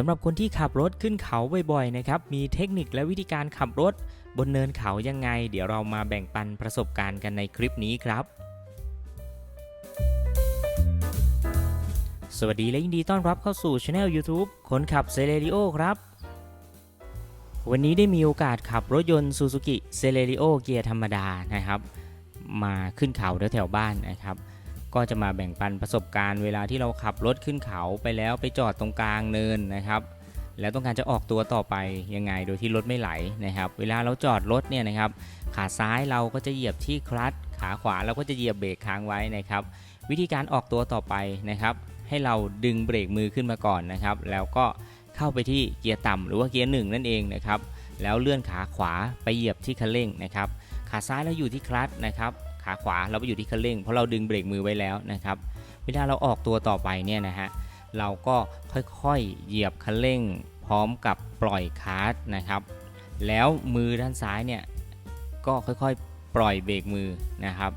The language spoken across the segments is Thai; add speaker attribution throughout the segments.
Speaker 1: สำหรับคนที่ขับรถขึ้นเขาบ่อยๆนะครับ มีเทคนิคและวิธีการขับรถบนเนินเขายังไง เดี๋ยวเรามาแบ่งปันประสบการณ์กันในคลิปนี้ครับ สวัสดีและยินดีต้อนรับเข้าสู่ช anel YouTube คนขับเซเลริโอครับ วันนี้ได้มีโอกาสขับรถยนต์ Suzuki c e l e r i o เกียร์ธรรมดานะครับ มาขึ้นเขาแถวๆบ้านนะครับ ก็จะมาแบ่งปันประสบการณ์เวลาที่เราขับรถขึ้นเขาไปแล้วไปจอดตรงกลางเนินนะครับ แล้วต้องการจะออกตัวต่อไปยังไงโดยที่รถไม่ไหลนะครับ เวลาเราจอดรถเนี่ยนะครับ ขาซ้ายเราก็จะเหยียบที่คลัตช์ขาขวาเราก็จะเหยียบเบรกค้างไว้นะครับ วิธีการออกตัวต่อไปนะครับ ให้เราดึงเบรกมือขึ้นมาก่อนนะครับ แล้วก็เข้าไปที่เกียร์ต่ำหรือว่าเกียร์หนึ่งนั่นเองนะครับแล้วเลื่อนขาขวาไปเหยียบที่คันเร่งนะครับ ขาซ้ายเราอยู่ที่คลัตช์นะครับ ขาขวาเราไปอยู่ที่คันเร่ง เพราะเราดึงเบรกมือไว้แล้วนะครับ เวลาเราออกตัวต่อไปเนี่ยนะฮะเราก็ค่อยๆเหยียบคันเร่ง พร้อมกับปล่อยคลัตช์นะครับ แล้วมือด้านซ้ายเนี่ยก็ค่อยๆปล่อยเบรกมือนะครับ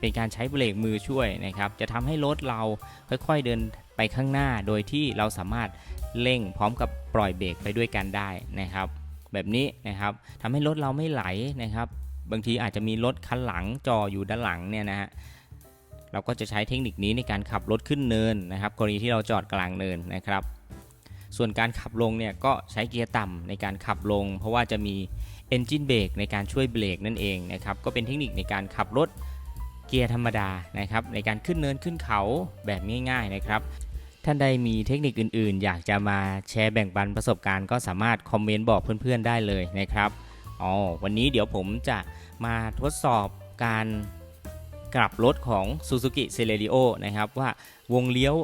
Speaker 1: เป็นการใช้เบรกมือช่วยนะครับ จะทำให้รถเราค่อยๆเดินไปข้างหน้าโดยที่เราสามารถเร่งพร้อมกับปล่อยเบรกไปด้วยกันได้นะครับ แบบนี้นะครับทำให้รถเราไม่ไหลนะครับ บางทีอาจจะมีรถคันหลังจออยู่ด้านหลังเนี่ยนะฮะเราก็จะใช้เทคนิคนี้ในการขับรถขึ้นเนินนะครับ กรณีที่เราจอดกลางเนินนะครับ ส่วนการขับลงเนี่ยก็ใช้เกียร์ต่ำในการขับลง เพราะว่าจะมี Engine Brake ในการช่วยเบรกนั่นเองนะครับก็เป็นเทคนิคในการขับรถเกียร์ธรรมดานะครับในการขึ้นเนินขึ้นเขาแบบง่ายๆนะครับท่านใดมีเทคนิคอื่นๆ อยากจะมาแชร์แบ่งปันประสบการณ์ก็สามารถคอมเมนต์บอกเพื่อนๆได้เลยนะครับ อ๋อวันนี้เดี๋ยวผมจะมาทดสอบการกลับรถของ Suzuki c e l e r i o นะครับ ว่าวงเลี้ยว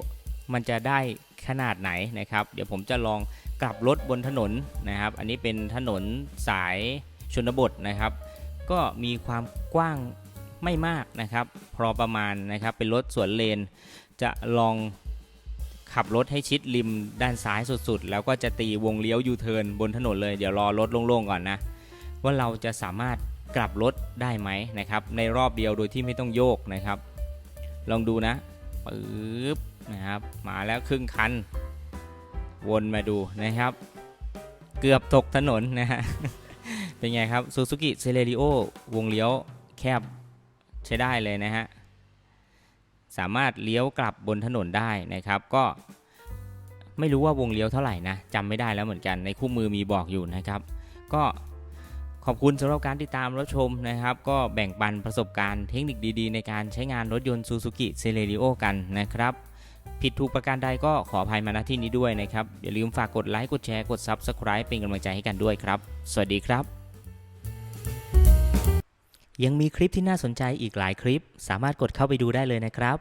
Speaker 1: มันจะได้ขนาดไหนนะครับ เดี๋ยวผมจะลองกลับรถบนถนนนะครับ อันนี้เป็นถนนสายชนบทนะครับ ก็มีความกว้างไม่มากนะครับ พอประมาณนะครับเป็นรถสวนเลน จะลองขับรถให้ชิดริมด้านซ้ายสุดๆ แล้วก็จะตีวงเลี้ยวยูเทิร์นบนถนนเลย เดี๋ยวรอรถโล่งๆก่อนนะ ว่าเราจะสามารถกลับรถได้ไหมนะครับ ในรอบเดียวโดยที่ไม่ต้องโยกนะครับ ลองดูนะปึ๊บนะครับมาแล้วครึ่งคัน วนมาดูนะครับ เกือบตกถนนนะฮะเป็นไงครับ Suzuki c e l e r i o วงเลี้ยวแคบใช้ได้เลยนะฮะสามารถเลี้ยวกลับบนถนนได้นะครับ ก็ไม่รู้ว่าวงเลี้ยวเท่าไหร่นะจำไม่ได้แล้วเหมือนกันในคู่มือมีบอกอยู่นะครับ ก็ ขอบคุณสำหรับการติดตามรับชมนะครับ ก็แบ่งปันประสบการณ์เทคนิคดีๆ ในการใช้งานรถยนต์ Suzuki c e l e r i o กันนะครับ ผิดถูกประการใดก็ขออภัยมาณที่นี้ด้วยนะครับ อย่าลืมฝากกดไลค์กดแชร์กด Subscribe เป็นกำลังใจให้กันด้วยครับ สวัสดีครับ ยังมีคลิปที่น่าสนใจอีกหลายคลิป สามารถกดเข้าไปดูได้เลยนะครับ